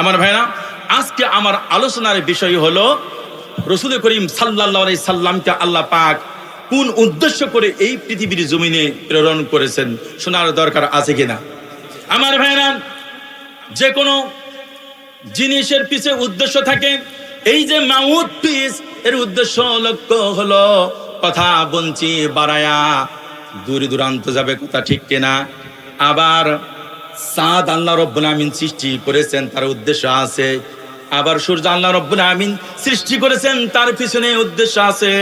আমার ভাইরা আজকে আমার আলোচনার বিষয় হলো, রসুল করিম সাল্লাহ সাল্লামকে আল্লাহ পাক কোন উদ্দেশ্য করে এই পৃথিবীর জমিনে প্রেরণ করেছেন, শোনার দরকার আছে কিনা? আমার ভাইরা যে কোনো জিনিসের পিছে উদ্দেশ্য থাকে, এই যে মাউথ পিস, এর উদ্দেশ্য লক্ষ্য হলো, কথা বঞ্চি বাড়ায়া দূর দূরান্ত যাবে কথা ঠিক কিনা? আবার সাদ আল্লাহ রব্বুল আমিন সৃষ্টি করেছেন, তার উদ্দেশ্য আছে। আবার সূর্য আল্লাহ রব্বুল আমিন সৃষ্টি করেছেন, তার পিছনে উদ্দেশ্য আছে।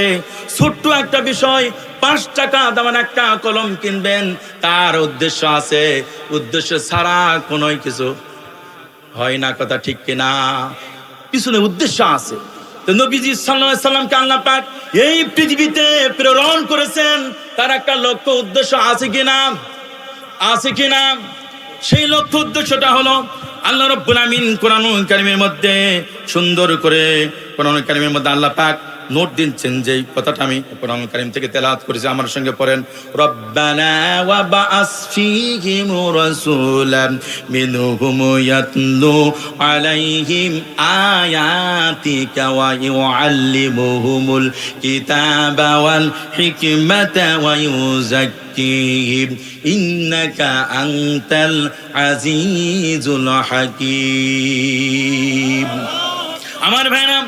ছোট্ট একটা বিষয় পাঁচ টাকা দামান একটা কলম কিনবেন, তার উদ্দেশ্য আছে। উদ্দেশ্য ছাড়া কোনো কিছু হয় না, কথা ঠিক কিনা? পিছনে উদ্দেশ্য আছে। নবীজি সাল্লামকে আল্লাহ পাক এই পৃথিবীতে প্রেরণ করেছেন, তার একটা লক্ষ্য উদ্দেশ্য আছে কিনা? আছে কিনা? সেই লক্ষ্য উদ্দেশ্যটা হলো আল্লাহ রব্বুল আমিন কোরআন কারিমের মধ্যে সুন্দর করে কোরআন কারিমের মধ্যে আল্লাহ পাক নোট দিচ্ছেন যে কথাটা আমি কোরআন কারিম থেকে তেলাওয়াত করেছি, আমার সঙ্গে পড়েন। রব্বানা ওয়া বাআস ফীহিম রাসূলাম মিনহুম ইয়াতলু আলাইহিম আয়াতিকা ওয়া ইউআল্লিমুহুমুল কিতাবা ওয়াল হিকমাতা ওয়া হাকীম। আমার ভাইরা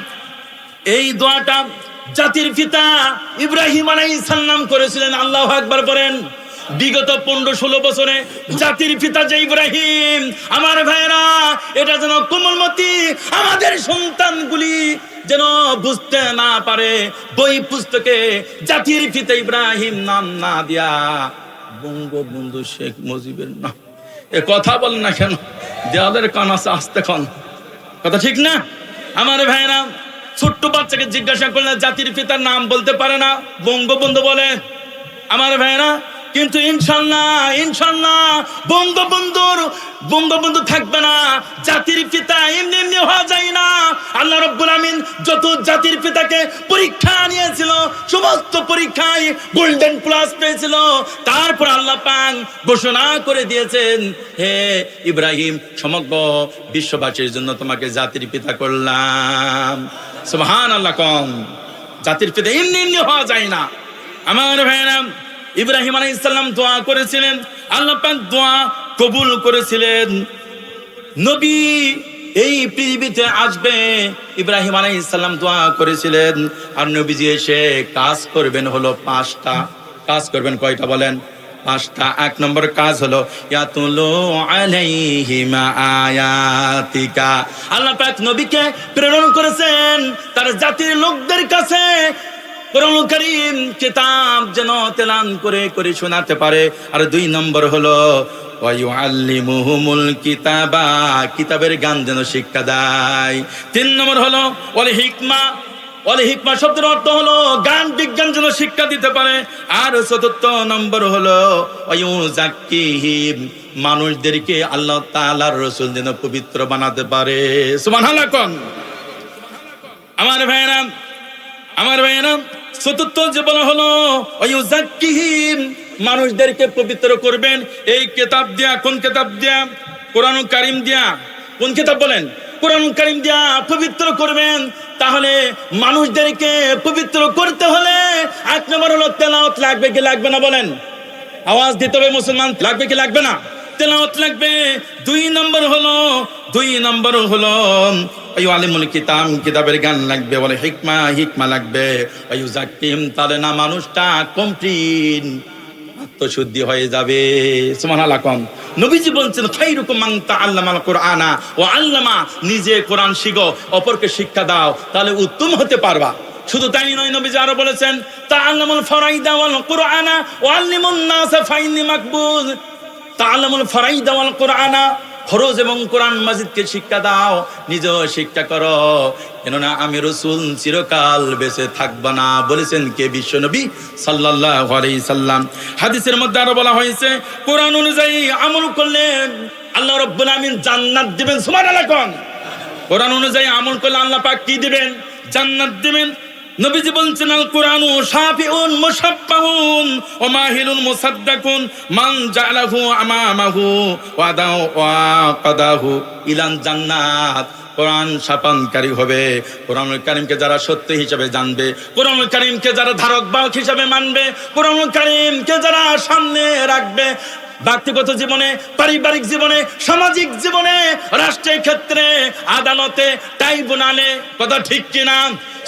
এই দোয়াটা জাতির পিতা ইব্রাহিম আলাইহিস সালাম করেছিলেন, আল্লাহ আকবার করেন বিগত পনেরো ষোলো বছরে জাতির পিতা যে ইব্রাহিম, আমার ভাইরা এটা যেন কোমলমতি আমাদের সন্তানগুলি যেন বুঝতে না পারে, বই পুস্তকে জাতির পিতা ইব্রাহিম নাম না দিয়া। বঙ্গবন্ধু শেখ মুজিবের নাম। এ কথা বল না কেন দেওয়ালের কান আছে, আসতে কথা ঠিক না? আমার ভাইরা ছোট্ট বাচ্চাকে জিজ্ঞাসা করলে জাতির পিতার নাম বলতে পারে না। বঙ্গবন্ধু বলে আমার ভাইরা কিন্তু ইনশাল্লাহ ইনশাল্লাহ বঙ্গবন্ধুর বঙ্গবন্ধু থাকবে না। জাতির পিতা এমনি এমনি হওয়া যায় না। আল্লাহ রব্বুল আমিন যত জাতির পিতাকে পরীক্ষা নিয়েছিল, সমস্ত পরীক্ষায় গোল্ডেন প্লাস পেয়েছিল। তারপর আল্লাহ পাক ঘোষণা করে দিয়েছেন, হে ইব্রাহিম, সমগ্র বিশ্ববাসীর জন্য তোমাকে জাতির পিতা করলাম। সুবহান আল্লাহ কম। জাতির পিতা এমনি এমনি হওয়া যায় না। আমার ভাইরাম ইব্রাহিম আলাইহিস সালাম দোয়া করেছিলেন, আল্লাহ দোয়া কবুল করেছিলেন। নবী এই পৃথিবীতে আসবে, ইব্রাহিম আলাইহিস সালাম দোয়া করেছিলেন। আর নবীজি এসে কাজ করবেন হলো পাঁচটা। কাজ করবেন কয়টা বলেন? পাঁচটা। এক নম্বর কাজ হলো আল্লাহ নবীকে প্রেরণ করেছেন, তার জাতির লোকদের কাছে কোরআন করিম কিতাব যেন তেলান করে করে শোনাতে পারে। আর দুই নম্বর হলো কিতাবা, কিতাবের গান যেন শিক্ষা দেয়। তিন নম্বর হলো, ওয়াল হিকমা ওয়াল হিকমা শব্দের অর্থ হলো গান বিজ্ঞান যেন শিক্ষা দিতে পারে। আর চতুর্থ নম্বর হলো মানুষদেরকে আল্লাহ তাআলার রসুল যেন পবিত্র বানাতে পারে। কোন? আমার ভাইরা আমার ভাইয়েরা চতুর্থ যে বলা হলো মানুষদেরকে পবিত্র করবেন। এই কেতাব দিয়া, কোন কিতাব দিয়া? কোরআন কারিম দিয়া। কোন কিতাব বলেন? কোরআন কারিম দিয়া পবিত্র করবেন। তাহলে মানুষদেরকে পবিত্র করতে হলে এক নম্বর হলো তেলাওয়াত লাগবে কি লাগবে না বলেন? আওয়াজ দিতে হবে মুসলমান, লাগবে কি লাগবে না? তেলাওয়াত লাগবে। দুই নম্বর হলো, দুই নম্বর হলো ওই আলিমুল কিতাব কিতাবের গান লাগবে, বলে হিকমা হিকমা লাগবে। ওই জাকিম তাহলে না মানুষটা কমপ্লিট, আত্মশুদ্ধি হয়ে যাবে। সুমান আলাকম নবীজি বলছেন, খাইরুকুম মান তাআল্লামাল কুরআনা, ও আল্লামা, নিজে কোরআন শিখো, অপরকে শিক্ষা দাও, তাহলে উত্তম হতে পারবা। শুধু তাই নয়, নবীজি আরও বলেছেন তা তাআল্লামুল ফারাইদা ওয়াল কুরআনা ওয়া আল্লিমুন নাস ফাইন্নি মাকবুল। তাআল্লামুল ফারাইদা ওয়াল কুরআনা। ফরজ এবং কোরআন মাজিদকে শিক্ষা দাও, নিজেও শিক্ষা করো। কেননা আমি রসুল চিরকাল বেঁচে থাকবা না, বলেছেন কে বিশ্বনবী সাল্লাল্লাহু আলাইহি সাল্লাম। হাদিসের মধ্যে আরও বলা হয়েছে, কোরআন অনুযায়ী আমল করলে আল্লাহ রাব্বুল আমিন জান্নাত দিবেন, সুবহানাল্লাহ কোরআন অনুযায়ী আমল করলে আল্লাহ পাক কি দিবেন? জান্নাত দিবেন নবীজি বলছেন আল কোরআন শাফিউন মুসাফফাহুন ওয়া মাহিলুন মুসাদ্দাকুন মান জালাহু আমামাহু ওয়া দাও ওয়া কাদাহু ইলান জান্নাত। কোরআন শাপানকারী হবে। কোরআন কারিমকে যারা সত্য হিসাবে জানবে কোরআন কারিমকে যারা ধারক বাহক হিসাবে মানবে কোরআন কারিমকে যারা সামনে রাখবে ব্যক্তিগত জীবনে, পারিবারিক জীবনে, সামাজিক জীবনে, রাষ্ট্রের ক্ষেত্রে, আদালতে, ট্রাইব্যুনালে, কথা ঠিক কিনা?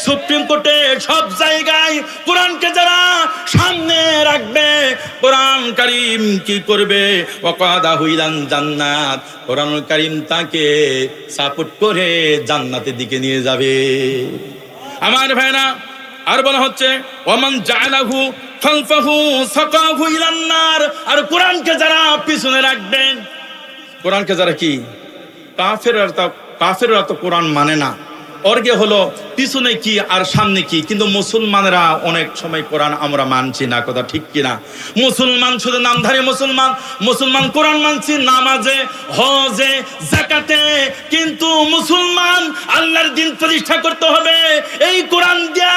সুপ্রিম কোর্টে সব জায়গায় কোরআনকে যারা সামনে রাখবে, কোরআন করিম কি করবে? ওকাদা হুইলান জান্নাত। কোরআন করিম তাকে সাপোর্ট করে জান্নাতের দিকে নিয়ে যাবে। আমার ভাইরা, আর বলা হচ্ছে ওমান জালাহু খালফাহু সাকাহু ইলান্নার। আর কোরআনকে যারা পিছনে রাখবেন কোরআনকে যারা কি? কাফেররা তো কাফেররা তো কোরআন মানে না। অর্গে হলো, পিছনে কি আর সামনে কি? কিন্তু মুসলমানরা অনেক সময় কোরআন আমরা মানছি না, কথা ঠিক কিনা? মুসলমান শুধু নামধারী মুসলমান মুসলমান কোরআন মানছি, নামাজে, হজে জাকাতে কিন্তু মুসলমান আল্লাহর দিন প্রতিষ্ঠা করতে হবে। এই কোরআন দিয়া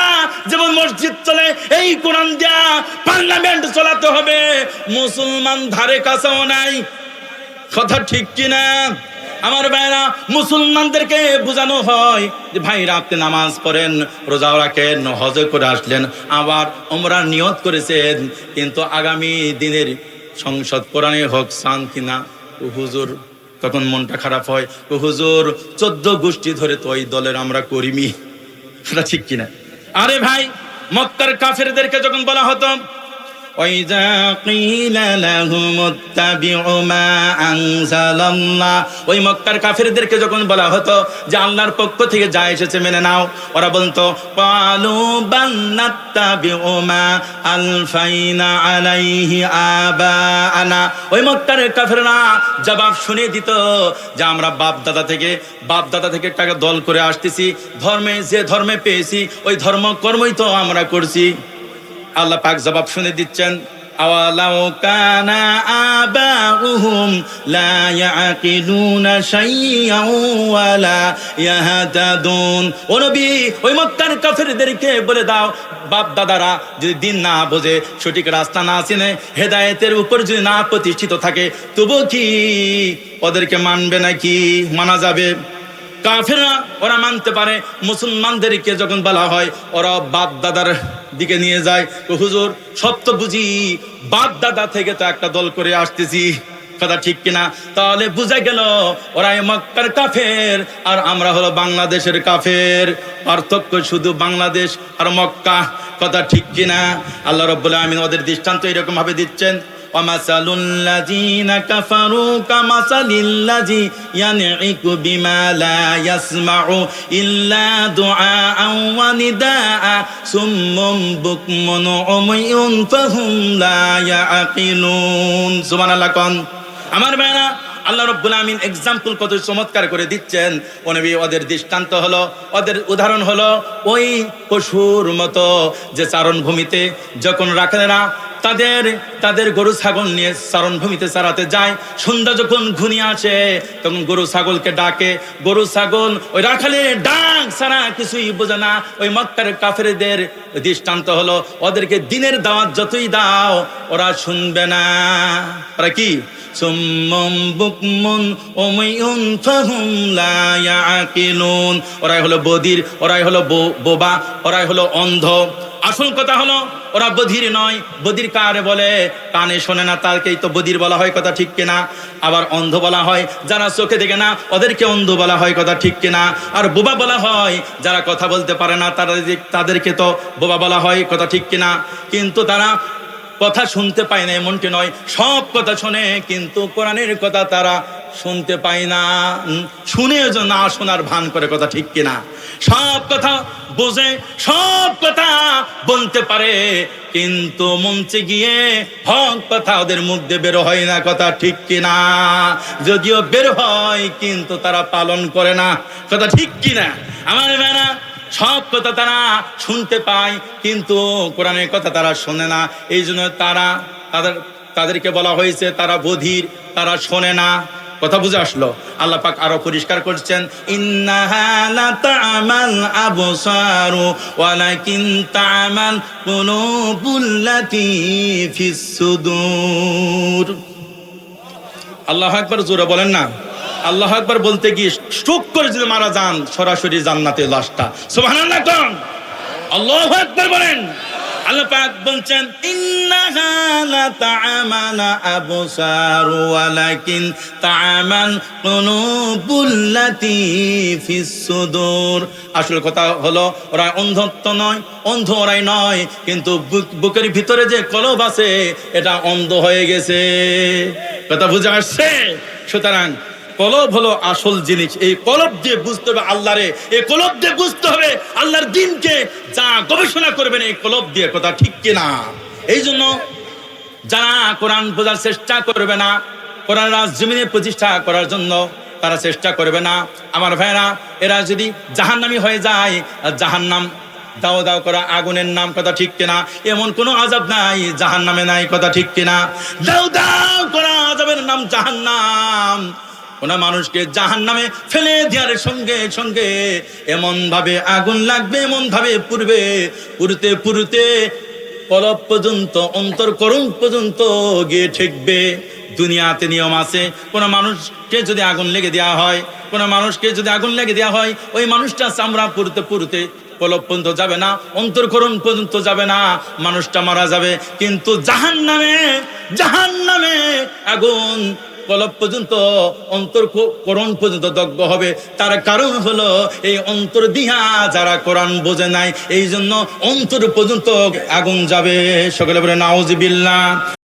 যেমন মসজিদ চলে, এই কোরআন দিয়া পার্লামেন্ট চলাতে হবে। মুসলমান ধারে কাছেও নাই, কথা ঠিক কিনা? আমার ভাইরা, মুসলমানদেরকে বোঝানো হয় যে ভাইরা আপনি নামাজ পড়েন, রোজাও রাখেন হজ করে আসলেন, আবার ওমরা নিয়ত করেছেন, কিন্তু আগামী দিনের সংসদ কোরআনে হোক চান কিনা হুজুর, তখন মনটা খারাপ হয়, ও হুজুর, চোদ্দ গোষ্ঠী ধরে তো ওই দলের আমরা করিমি। সেটা ঠিক কিনা? আরে ভাই, মক্কার কাফেরদেরকে যখন বলা হতো وإذا قيل لهم اتبعوا ما أنزل الله ওই মক্কার কাফেরদেরকে যখন বলা হতো যে আল্লাহর পক্ষ থেকে যা এসেছে মেনে নাও ওরা বলতো পালু বান্নাত্তাবিউ মা আলফাইনা আলাইহি আবাআনা ওই মক্কার কাফেররা জবাব শুনে দিত যে আমরা বাপ দাদা থেকে বাপ দাদা থেকে টাকা দল করে আসতেছি ধর্মে যে ধর্মে পেয়েছি ওই ধর্ম কর্মই তো আমরা করছি আল্লাহ পাক জবাব শুনে দিচ্ছেন, আওয়ালাউ কানা লা বলে দাও, বাপ দাদারা যদি দিন না বোঝে, সঠিক রাস্তা না চিনে, হেদায়েতের উপর যদি না প্রতিষ্ঠিত থাকে, তবু কি ওদেরকে মানবে নাকি? মানা যাবে। কাফেররা, ওরা মানতে পারে, মুসলমানদেরকে যখন বলা হয়, ওরা বাপ দাদার দিকে নিয়ে যায়। হুজুর, সব তো বুঝি বাপ দাদা থেকে তো একটা দল করে আসতেছি। কথা ঠিক কিনা? তাহলে বুঝা গেল ওরা মক্কার কাফের, আর আমরা হলো বাংলাদেশের কাফের। পার্থক্য শুধু বাংলাদেশ আর মক্কা। কথা ঠিক কিনা? আল্লাহ রব্বুল আমিন ওদের দৃষ্টান্ত এরকম ভাবে দিচ্ছেন। ومثل الذين كفروا كمثل الذي ينعق بما لا يسمع إلا دعاء ونداء سم بكم عمي فهم لا يعقلون سبحان الله كون আমার ভাইরা আল্লাহ রব্বুল আমিন এক্সাম্পল কত চমৎকার করে দিচ্ছেন ও নবী ওদের দৃষ্টান্ত হলো ওদের উদাহরণ হলো ওই পশুর মতো যে চারণ ভূমিতে যখন রাখে না তাদের তাদের গরু ছাগল নিয়ে চারণভূমিতে চারাতে যায়। সন্ধ্যা যখন ঘুনিয়ে আসে, তখন গরু ছাগলকে ডাকে। গরু ছাগল ওই রাখালে ডাক সারা কিছুই বোঝে না। ওই মক্কার কাফেরদের দৃষ্টান্ত হলো, ওদেরকে দিনের দাওয়াত যতই দাও, ওরা শুনবে না। ওরা কি? সুম্মুম বুকমুন উমাইয়ুন ফাহুম লা ইয়াকিলুন। ওরাই হলো বদির, ওরাই হলো বোবা, ওরাই হলো অন্ধ। আসল কথা হলো, ওরা বধির নয়। বধির কারে বলে? কানে শোনে না তারকেই তো বধির বলা হয় কথা ঠিক কিনা? আবার অন্ধ বলা হয়, যারা চোখে দেখে না, ওদেরকে অন্ধ বলা হয় কথা ঠিক কিনা? আর বোবা বলা হয়, যারা কথা বলতে পারে না, তারা তাদেরকে তো বোবা বলা হয় কথা ঠিক কিনা? কিন্তু তারা কথা শুনতে পায় না, এমনটি নয়। সব কথা শোনে, কিন্তু কোরআনের কথা তারা শুনতে পায় না। শুনে যে না শোনার ভান করে কথা ঠিক কিনা? সব কথা বোঝে, সব কথা বলতে পারে, কিন্তু মঞ্চে গিয়ে হক কথা ওদের মুখ দিয়ে বের হয় না কথা ঠিক কিনা? যদিও বের হয়, কিন্তু তারা পালন করে না, কথা ঠিক কিনা? আমার বেনা সব কথা তারা শুনতে পায়, কিন্তু কোরআনের কথা তারা শোনে না। এই জন্য তারা, তাদের, তাদেরকে বলা হয়েছে, তারা বধির, তারা শোনে না। কথা বুঝে আসলো? আল্লাহ পাক আরও পরিষ্কার করছেন আল্লাহ একবার জোরে বলেন না। আল্লাহ একবার বলতে গিয়ে স্ট্রোক করে যদি মারা যান, সরাসরি জান্নাতে লাশটা। কোন? আল্লাহ একবার বলেন। আল্লাহ বলছেন কথা হলো, ওরা অন্ধত্ব নয়, অন্ধ ওরাই নয়, কিন্তু বুক- বুকের ভিতরে যে কলব আছে, এটা অন্ধ হয়ে গেছে। কথা বুঝে আসছে? সুতরাং কলব হলো আসল জিনিস। এই কলব দিয়ে বুঝতে হবে আল্লাহরে। এই কলব দিয়ে বুঝতে হবে আল্লাহর দিনকে যা গবেষণা করবেন, এই কলব দিয়ে কথা ঠিক কিনা। এই জন্য যারা কোরআন বোঝার চেষ্টা করবে না, কোরআন রাজ জমিনে প্রতিষ্ঠা করার জন্য তারা চেষ্টা করবে না। আমার ভাইরা এরা যদি জাহান্নামি হয়ে যায় জাহান্নাম দাও দাও করা আগুনের নাম কথা ঠিক কিনা? এমন কোনো আজাব নাই, জাহান্নামে নাই কথা ঠিক কিনা? দাও দাও করা আজাবের নাম জাহান্নাম। কোন মানুষকে জাহান নামে ফেলে দেওয়ার সঙ্গে সঙ্গে এমন ভাবে আগুন লাগবে, এমন ভাবে পুরবে পুরতে পুরতে কলব পর্যন্ত অন্তরকরণ পর্যন্ত গিয়ে ঠেকবে। দুনিয়াতে নিয়ম আছে, কোনো মানুষকে যদি আগুন লেগে দেওয়া হয়, কোনো মানুষকে যদি আগুন লেগে দেওয়া হয়, ওই মানুষটা চামড়া পুরতে পুরতে কলব পর্যন্ত যাবে না অন্তর্করণ পর্যন্ত যাবে না, মানুষটা মারা যাবে। কিন্তু জাহান নামে জাহান নামে আগুন কলব পর্যন্ত, অন্তর করণ পর্যন্ত দগ্ধ হবে। তার কারণ হলো, এই অন্তর দিয়া যারা কোরআন বোঝে নাই এই জন্য অন্তর পর্যন্ত আগুন যাবে। সকলে বলে, নাউজিবিল্লাহ।